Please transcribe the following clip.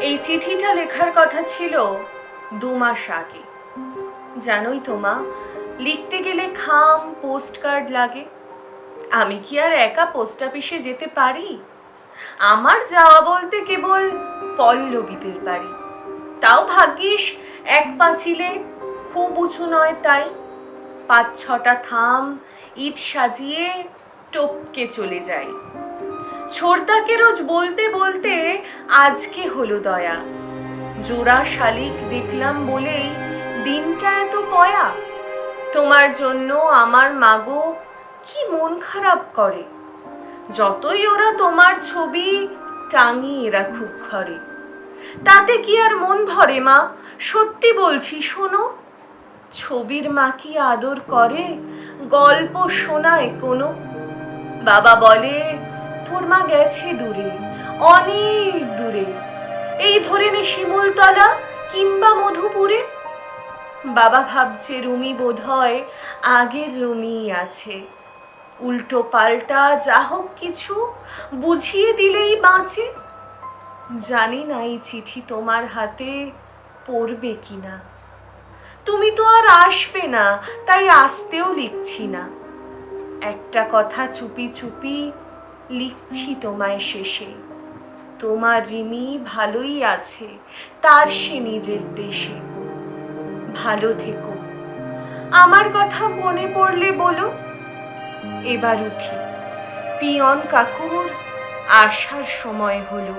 এই চিঠিটা লেখার কথা ছিল দু মাস আগে। জানোই তো মা, লিখতে গেলে খাম পোস্ট কার্ড লাগে। আমি কি আর একা পোস্ট অফিসে যেতে পারি? আমার যাওয়া বলতে কেবল পল্লবীদের বাড়ি তাও ভাগ্যিস, এক পাঁচিলে খুব উঁচু নয় তাই। পাঁচ ছটা থাম, ইট সাজিয়ে টপকে চলে যাই। ছোড়দাকে রোজ বলতে বলতে আজকে হলো দয়া। জোড়া শালিক দেখলাম বলেই দিনটা এত পয়া। তোমার জন্য আমার মাগো কি মন খারাপ করে। যতই ওরা তোমার ছবি টাঙিয়ে রাখুক ঘরে। তাতে কি আর মন ভরে মা? সত্যি বলছি, শোনো। ছবির মা কি আদর করে? গল্প শোনায় কোনো? বাবা বলে তোর মা গেছে দূরে, অনেক দূরে। এই ধরে নে শিমুলতলা কিংবা মধুপুরে। বাবা ভাবছে রুমি বোধ হয় আগের রুমি আছে। উল্টো পাল্টা যা হোক কিছু বুঝিয়ে দিলেই বাঁচে। জানি না এই চিঠি তোমার হাতে পড়বে কিনা। তুমি তো আর আসবে না, তাই আসতেও লিখছি না। একটা কথা চুপি চুপি লিখছি তোমায় শেষে। তোমার রিমি ভালোই আছে, তার সে নিজের দেশে। ভালো থেকো। আমার কথা মনে পড়লে বলো? এবার উঠি। পিয়ন কাকুর আসার সময় হলো।